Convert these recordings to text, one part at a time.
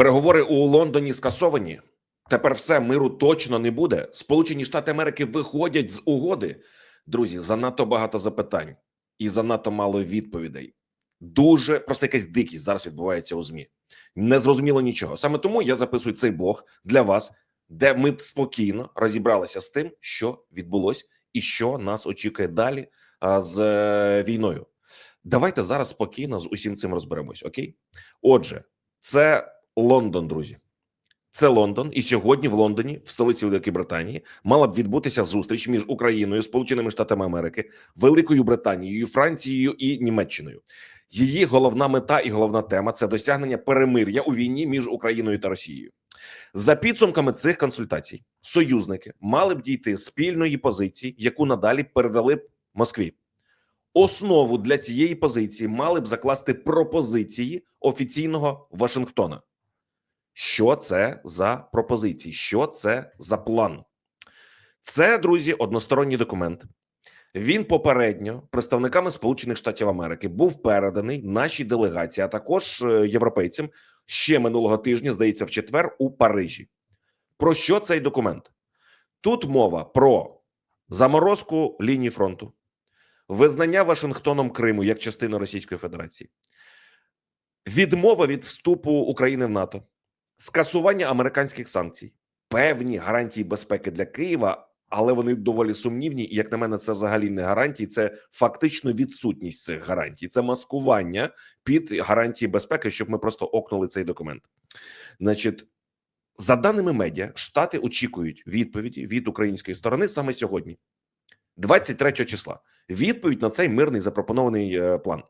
Переговори у Лондоні скасовані. Тепер все миру точно не буде. Сполучені Штати Америки виходять з угоди. Друзі, занадто багато запитань і занадто мало відповідей. Дуже просто якась дикість зараз відбувається у змі. Не зрозуміло нічого. Саме тому я записую цей блог для вас, де ми б спокійно розібралися з тим, що відбулось і що нас очікує далі з е, війною. Давайте зараз спокійно з усім цим розберемось. Окей, отже, це Лондон, друзі. Це Лондон, і сьогодні в Лондоні, в столиці Великої Британії, мала б відбутися зустріч між Україною, Сполученими Штатами Америки, Великою Британією, Францією і Німеччиною. Її головна мета і головна тема це досягнення перемир'я у війні між Україною та Росією. За підсумками цих консультацій, союзники мали б дійти спільної позиції, яку надалі передали б Москві. Основу для цієї позиції мали б закласти пропозиції офіційного Вашингтона. Що це за пропозиції? Що це за план? Це, друзі, односторонній документ. Він попередньо представниками Сполучених Штатів Америки був переданий нашій делегації, а також е, європейцям ще минулого тижня, здається, в четвер у Парижі. Про що цей документ? Тут мова про заморозку лінії фронту, визнання Вашингтоном Криму як частини Російської Федерації, відмова від вступу України в НАТО, скасування американських санкцій, певні гарантії безпеки для Києва, але вони доволі сумнівні. І як на мене, це взагалі не гарантії, це фактично відсутність цих гарантій. Це маскування під гарантії безпеки, щоб ми просто окнули цей документ. Значить. За даними медіа, штати очікують відповіді від української сторони саме сьогодні, 23 числа. Відповідь на цей мирний запропонований е, план.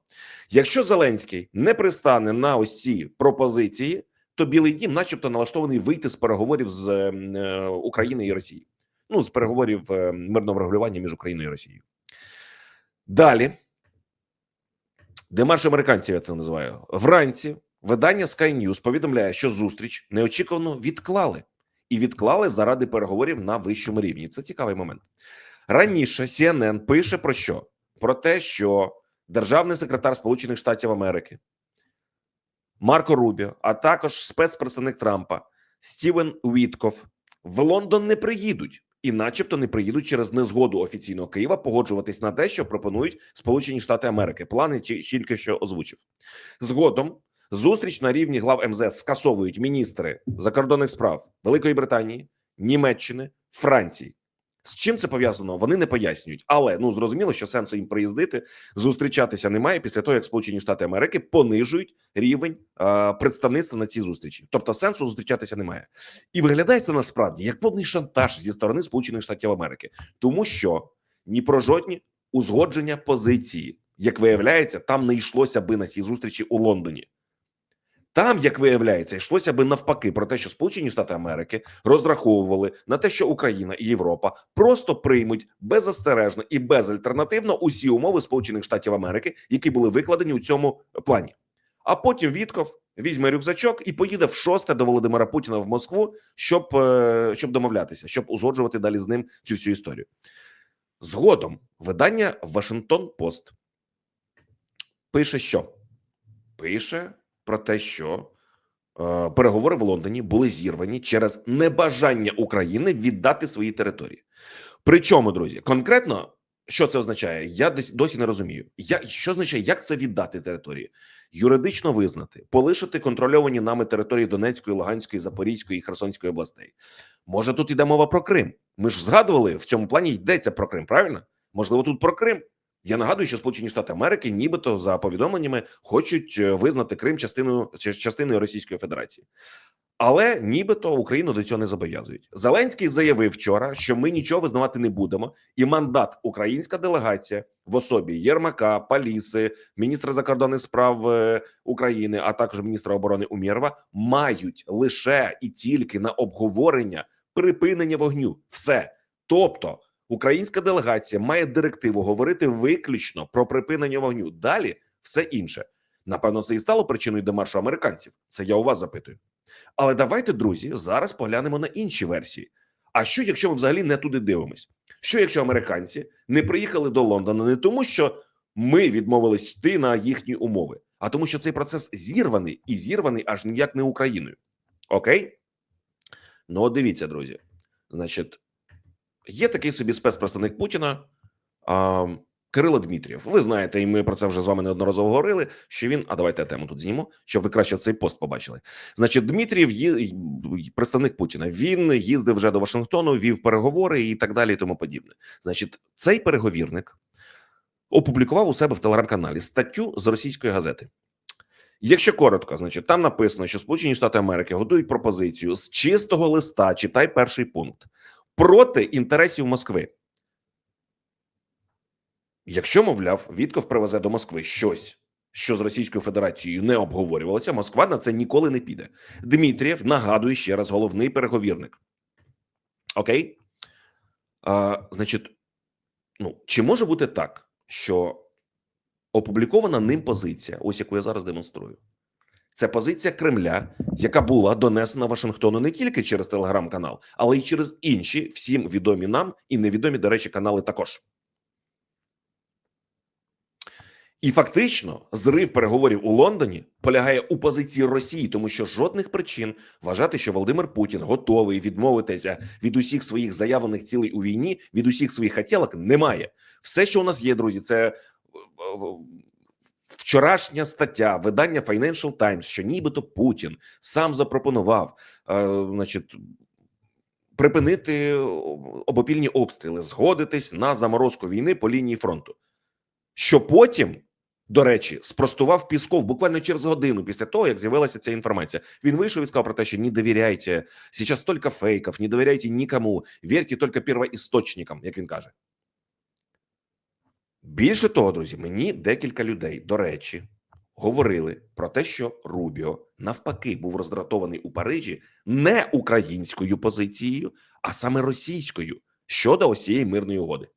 Якщо Зеленський не пристане на ось ці пропозиції, то Білий Дім, начебто, налаштований вийти з переговорів з е, Україною і Росією. Ну, з переговорів е, мирного врегулювання між Україною і Росією. Далі, демарш американців, я це називаю. Вранці видання Sky News повідомляє, що зустріч неочікувано відклали і відклали заради переговорів на вищому рівні. Це цікавий момент. Раніше CNN пише про що? Про те, що державний секретар Сполучених Штатів Америки Марко Рубіо, а також спецпредставник Трампа Стівен Вітков в Лондон не приїдуть, і, начебто, не приїдуть через незгоду офіційного Києва погоджуватись на те, що пропонують Сполучені Штати Америки. Плани ті- тільки що озвучив. Згодом зустріч на рівні глав МЗС скасовують міністри закордонних справ Великої Британії, Німеччини, Франції. З чим це пов'язано? Вони не пояснюють, але ну зрозуміло, що сенсу їм приїздити, зустрічатися немає після того, як Сполучені Штати Америки понижують рівень е, представництва на цій зустрічі. Тобто сенсу зустрічатися немає, і виглядає це насправді як повний шантаж зі сторони Сполучених Штатів Америки, тому що ні про жодні узгодження позиції, як виявляється, там не йшлося би на цій зустрічі у Лондоні. Там, як виявляється, йшлося би навпаки про те, що Сполучені Штати Америки розраховували на те, що Україна і Європа просто приймуть беззастережно і безальтернативно усі умови Сполучених Штатів Америки, які були викладені у цьому плані. А потім Вітков візьме рюкзачок і поїде в шосте до Володимира Путіна в Москву, щоб, е, щоб домовлятися, щоб узгоджувати далі з ним цю всю історію. Згодом видання Вашингтон Пост пише, що пише про те, що е, переговори в Лондоні були зірвані через небажання України віддати свої території. Причому, друзі, конкретно що це означає? Я досі не розумію. Я що означає, як це віддати території? Юридично визнати, полишити контрольовані нами території Донецької, Луганської, Запорізької і Херсонської областей. Може, тут йде мова про Крим. Ми ж згадували в цьому плані йдеться про Крим, правильно? Можливо, тут про Крим. Я нагадую, що Сполучені Штати Америки, нібито за повідомленнями, хочуть е, визнати Крим частиною частиною Російської Федерації, але нібито Україну до цього не зобов'язують. Зеленський заявив вчора, що ми нічого визнавати не будемо, і мандат українська делегація в особі Єрмака, Паліси, міністра закордонних справ е, України, а також міністра оборони Умєрова, мають лише і тільки на обговорення припинення вогню. Все, тобто. Українська делегація має директиву говорити виключно про припинення вогню. Далі все інше. Напевно, це і стало причиною демаршу американців. Це я у вас запитую. Але давайте, друзі, зараз поглянемо на інші версії. А що, якщо ми взагалі не туди дивимось? Що якщо американці не приїхали до Лондона не тому, що ми відмовились йти на їхні умови, а тому, що цей процес зірваний і зірваний аж ніяк не Україною? Окей? Ну, от дивіться, друзі. Значить, є такий собі спецпредставник Путіна а, Кирило Дмитрієв. Ви знаєте, і ми про це вже з вами неодноразово говорили. Що він, а давайте я тему тут зніму, щоб ви краще цей пост побачили. Значить, Дмитрієв є представник Путіна. Він їздив вже до Вашингтону, вів переговори і так далі, і тому подібне. Значить, цей переговірник опублікував у себе в телеграм-каналі статтю з російської газети. Якщо коротко, значить там написано, що Сполучені Штати Америки готують пропозицію з чистого листа. Читай перший пункт проти інтересів Москви. Якщо, мовляв, Вітков привезе до Москви щось, що з Російською Федерацією не обговорювалося, Москва на це ніколи не піде. Дмитрієв нагадує ще раз головний переговірник. Окей? А, Значить, ну чи може бути так, що опублікована ним позиція, ось яку я зараз демонструю, це позиція Кремля, яка була донесена Вашингтону не тільки через телеграм-канал, але й через інші всім відомі нам і невідомі, до речі, канали також. І фактично зрив переговорів у Лондоні полягає у позиції Росії, тому що жодних причин вважати, що Володимир Путін готовий відмовитися від усіх своїх заявлених цілей у війні, від усіх своїх хотілок, немає. Все, що у нас є, друзі, це е, вчорашня стаття видання Financial Times, що нібито Путін сам запропонував, е, значить. Припинити обопільні обстріли, згодитись на заморозку війни по лінії фронту, що потім до речі, спростував Пісков буквально через годину після того, як з'явилася ця інформація. Він вийшов і сказав про те, що не довіряйте, зараз стільки фейків, не довіряйте нікому, вірте тільки первоісточникам, як він каже. Більше того, друзі, мені декілька людей, до речі, говорили про те, що Рубіо навпаки був роздратований у Парижі не українською позицією, а саме російською щодо ось цієї мирної угоди.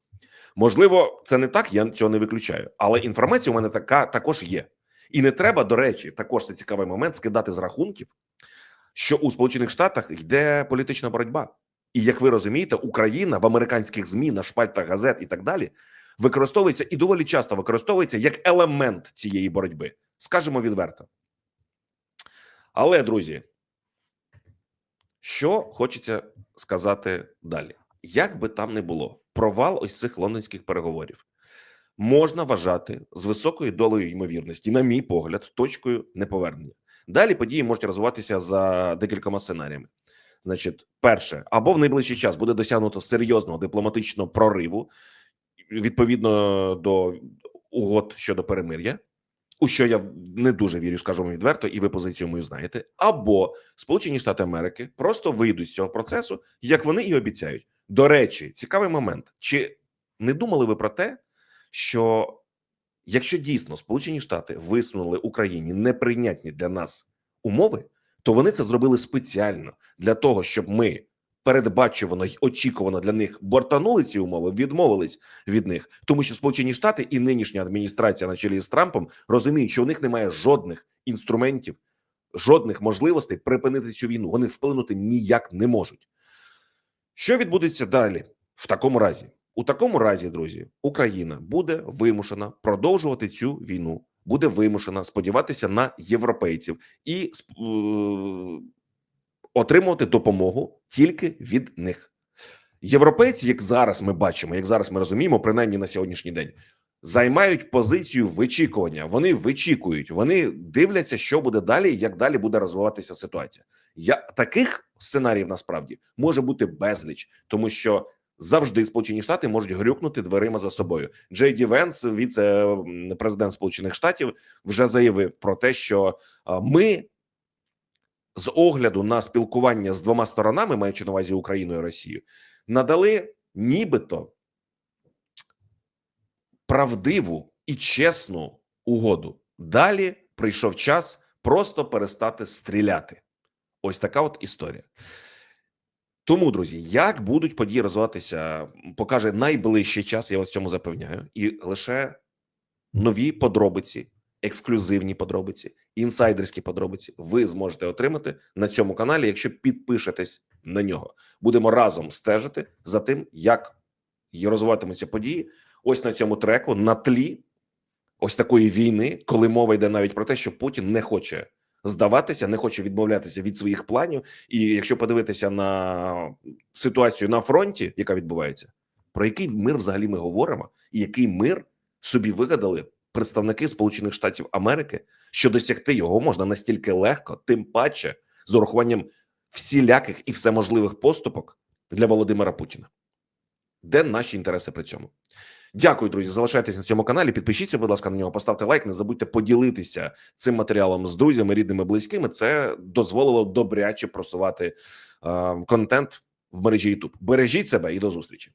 Можливо, це не так, я цього не виключаю, але інформація у мене така також є. І не треба, до речі, також це цікавий момент скидати з рахунків, що у Сполучених Штатах йде політична боротьба. І як ви розумієте, Україна в американських змі на шпальтах газет і так далі використовується і доволі часто використовується як елемент цієї боротьби, скажемо відверто. Але, друзі, що хочеться сказати далі, як би там не було провал ось цих лондонських переговорів можна вважати з високою долею ймовірності, на мій погляд, точкою неповернення. Далі події можуть розвиватися за декількома сценаріями. Значить, перше, або в найближчий час буде досягнуто серйозного дипломатичного прориву відповідно до угод щодо перемир'я, у що я не дуже вірю, скажімо відверто, і ви позицію мою знаєте, або Сполучені Штати Америки просто вийдуть з цього процесу, як вони і обіцяють. До речі, цікавий момент. Чи не думали ви про те, що якщо дійсно Сполучені Штати висунули Україні неприйнятні для нас умови, то вони це зробили спеціально для того, щоб ми передбачувано й очікувано для них бортанули ці умови, відмовились від них, тому що Сполучені Штати і нинішня адміністрація на чолі з Трампом розуміють, що у них немає жодних інструментів, жодних можливостей припинити цю війну. Вони вплинути ніяк не можуть. Що відбудеться далі в такому разі? У такому разі, друзі, Україна буде вимушена продовжувати цю війну, буде вимушена сподіватися на європейців і е, отримувати допомогу тільки від них. Європейці, як зараз ми бачимо, як зараз ми розуміємо, принаймні на сьогоднішній день, займають позицію вичікування. Вони вичікують, вони дивляться, що буде далі, як далі буде розвиватися ситуація. Я таких сценаріїв насправді може бути безліч, тому що завжди Сполучені Штати можуть грюкнути дверима за собою. Джей Ді Венс, віце-президент Сполучених Штатів, вже заявив про те, що ми. З огляду на спілкування з двома сторонами, маючи на увазі Україну і Росію, надали нібито правдиву і чесну угоду. Далі прийшов час просто перестати стріляти. Ось така от історія. Тому, друзі, як будуть події розвиватися, покаже найближчий час. Я вас цьому запевняю, і лише нові подробиці, ексклюзивні подробиці, інсайдерські подробиці. Ви зможете отримати на цьому каналі, якщо підпишетесь на нього. Будемо разом стежити за тим, як розвиватимуться події. Ось на цьому треку на тлі ось такої війни, коли мова йде навіть про те, що Путін не хоче здаватися, не хоче відмовлятися від своїх планів. І якщо подивитися на ситуацію на фронті, яка відбувається, про який мир взагалі ми говоримо, і який мир собі вигадали представники Сполучених Штатів Америки, що досягти його можна настільки легко, тим паче з урахуванням всіляких і всеможливих поступок для Володимира Путіна. Де наші інтереси при цьому? Дякую, друзі. Залишайтесь на цьому каналі. Підпишіться, будь ласка, на нього, поставте лайк. Не забудьте поділитися цим матеріалом з друзями, рідними, близькими. Це дозволило добряче просувати е, контент в мережі YouTube. Бережіть себе і до зустрічі.